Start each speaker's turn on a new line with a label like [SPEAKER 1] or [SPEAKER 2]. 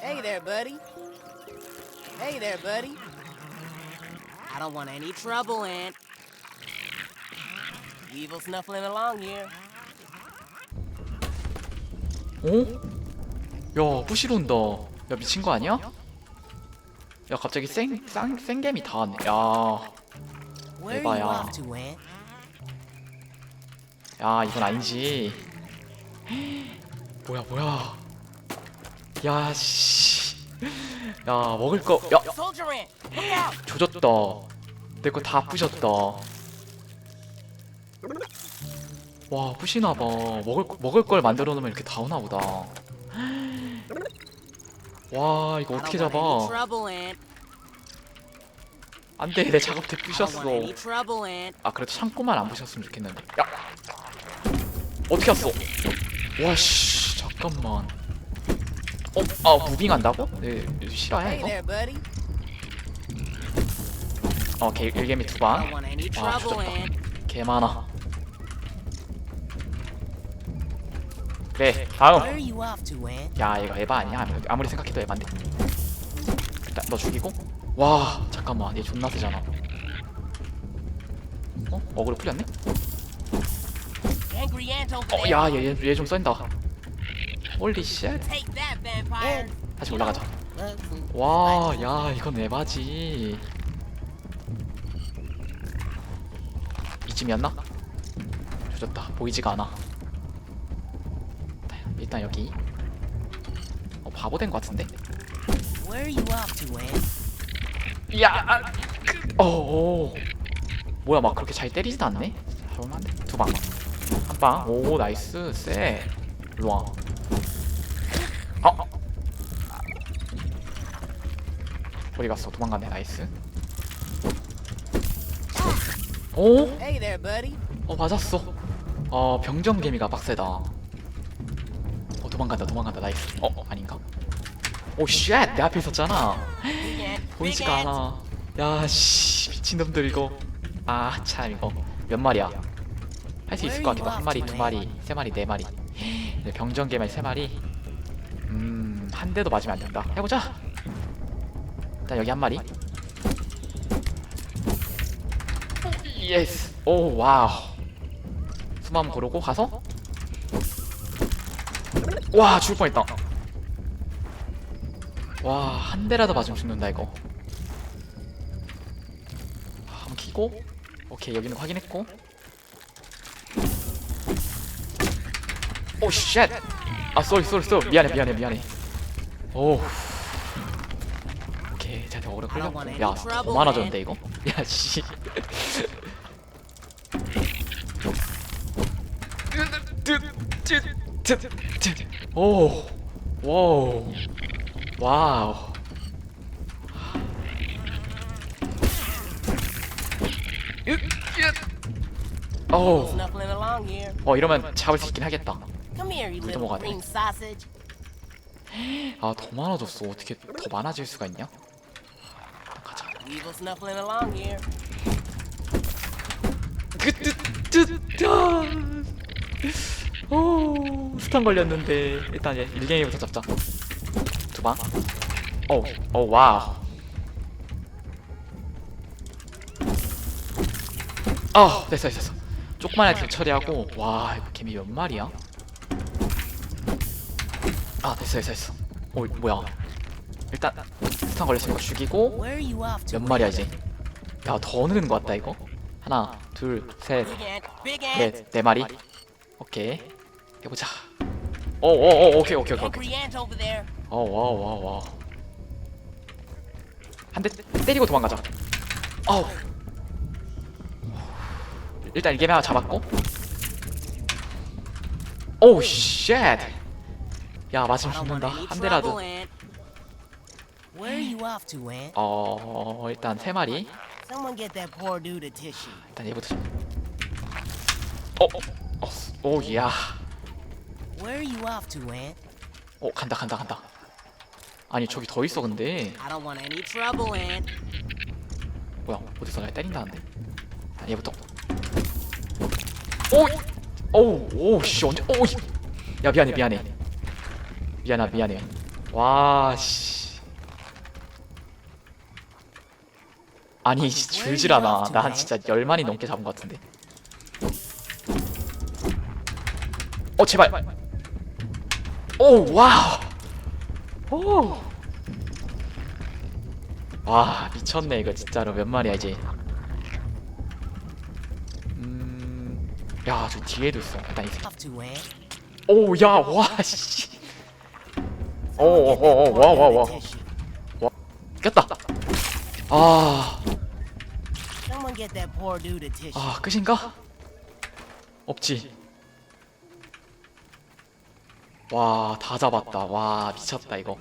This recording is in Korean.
[SPEAKER 1] Hey there, buddy. Hey there, buddy. I don't want any trouble, Aunt. Weevil snuffling along here.
[SPEAKER 2] 어? 야 부시로 온다 야 미친 거 아니야? 야 갑자기 생, 쌍, 생개미 다 왔네 야,
[SPEAKER 1] Where are off to?
[SPEAKER 2] 야 이건 아니지 뭐야 뭐야 야 먹을 거야.
[SPEAKER 1] Soldier Ant, look out!
[SPEAKER 2] 조졌다. 내 거 다 부셨다. 와 부시나 봐. 먹을 먹을 걸 만들어 놓으면 이렇게 다 오나 보다. 와 이거 어떻게 잡아?
[SPEAKER 1] Aunt.
[SPEAKER 2] 안돼 내 작업대 부셨어. 아 그래도 창고만 안 부셨으면 좋겠는데. 야. 어떻게 왔어? 와 씨. 잠깐만 어 아 무빙한다고? 네
[SPEAKER 1] Hey
[SPEAKER 2] 이거. 어 개, 일개미 두방.
[SPEAKER 1] Want any
[SPEAKER 2] 와
[SPEAKER 1] trouble,
[SPEAKER 2] 조졌다.
[SPEAKER 1] Aunt.
[SPEAKER 2] 개 많아. 그래
[SPEAKER 1] Where
[SPEAKER 2] 다음? 야 이거 에바 아니야? 아무리- 아무리 생각해도 에반데. 일단 너 죽이고. 와 잠깐만. 얘 존나 세잖아. 어? 어그로 풀렸네? 어야얘 얘 좀 쏜다 홀리 쉣. 다시 올라가자 와야 이건 에바지 이쯤이었나? 조졌다 보이지가 않아 일단 여기 어 바보 된 것 같은데? 야, 아, 그, 어, 어. 뭐야, 막 그렇게 잘 때리지도 않네. 잡으면 안 돼. 두 방, 한 방. 오, 나이스, 쎄. 일로 와. 어. 어디 갔어? 도망갔네, 나이스. 오,
[SPEAKER 1] Hey there, buddy.
[SPEAKER 2] 어 맞았어. 어 병정개미가 빡세다. 어 도망간다, 도망간다, 나이스. 어 아닌가? 오 쉣, 내 앞에 있었잖아. 보이지가. 않아. 야, 씨, 미친놈들 이거. 아, 참 이거 몇 마리야? 할 수 있을 것 같기도. 한 마리, 두 마리, 세 마리, 네 마리. 네, 병정개말 세 마리. 음, 한 대도 맞으면 안 된다. 해보자. 일단 여기 한 마리. 예스. 오, 와우. 숨 한번 고르고 가서. 와, 죽을 뻔했다. 와, 한 대라도 맞으면 죽는다 이거. 한번 키고. 오케이, 여기는 확인했고. 오, 쉣. 아, 쏘리, 쏘리, 쏘리. 미안해, 미안해, 미안해. 오. 오케이, 자, 오래 걸렸고. 야, 더 많아졌는데 이거? 야, 씨. 오, 와우, 와우. 어,
[SPEAKER 1] here.
[SPEAKER 2] 어 이러면 잡을 수 있긴 하겠다.
[SPEAKER 1] Little
[SPEAKER 2] 넘어가네.
[SPEAKER 1] green sausage.
[SPEAKER 2] 아더 많아졌어. 어떻게 더 많아질 수가 있냐? 가자.
[SPEAKER 1] Weevil snuffling along here.
[SPEAKER 2] 그뜨뜨뜨. 오 스탄 걸렸는데 일단 얘 일갱이부터 잡자. 두 방. 오, 오 와우. 아 됐어 됐어. 조그만 애들 처리하고 와 이거 개미 몇 마리야? 아 됐어 됐어 됐어. 오 뭐야? 일단 스탄 걸렸으니까 죽이고? 몇 마리야 이제? 야더 느는 것 같다 이거. 하나, 둘, 셋,
[SPEAKER 1] Big ant. Big ant.
[SPEAKER 2] 넷, 네 마리. 오케이. 해보자. 오, 오, 오, 오케이, 오케이, 오케이, 오케이.
[SPEAKER 1] Angry ant over there.
[SPEAKER 2] 어, 와, 와, 와. 한 대 때리고 도망가자. 어우. 일단 이게 하나 잡았고. 오우, 쉣. 야, 맞으면 죽는다. 한 대라도.
[SPEAKER 1] Ant. Where are you off to, Ant?
[SPEAKER 2] 어, 일단 세 마리.
[SPEAKER 1] Someone get that poor dude a tissue.
[SPEAKER 2] 일단 얘부터. 잡- 어, 어, 어, 오, 야.
[SPEAKER 1] Where are you off to, Ant?
[SPEAKER 2] 어, 간다, 간다, 간다. 아니, 저기 더 있어, 근데.
[SPEAKER 1] I don't want any trouble, Ant.
[SPEAKER 2] 뭐야 어디서 날 때린다는데 아, 얘부터 오 오우 오씨 언제 오야 미안해 미안해 미안하 미안해 와, 씨. 아니, 씨, 줄질 않아. 나 한 진짜 열 마리 넘게 잡은 것 같은데. 어, 제발. 오, 와우. 오. 와, 미쳤네, 이거 진짜로. 몇 마리야, 이제. 음. 야, 저 뒤에도 있어. 일단 이 새끼.
[SPEAKER 1] Off to it.
[SPEAKER 2] 오, 야, 와, 씨. 오, 오, 오, 오, 와, 와, 와. 깼다. 아, 아, 끝인가? 없지. 와, 다 잡았다. 와, 미쳤다, 이거.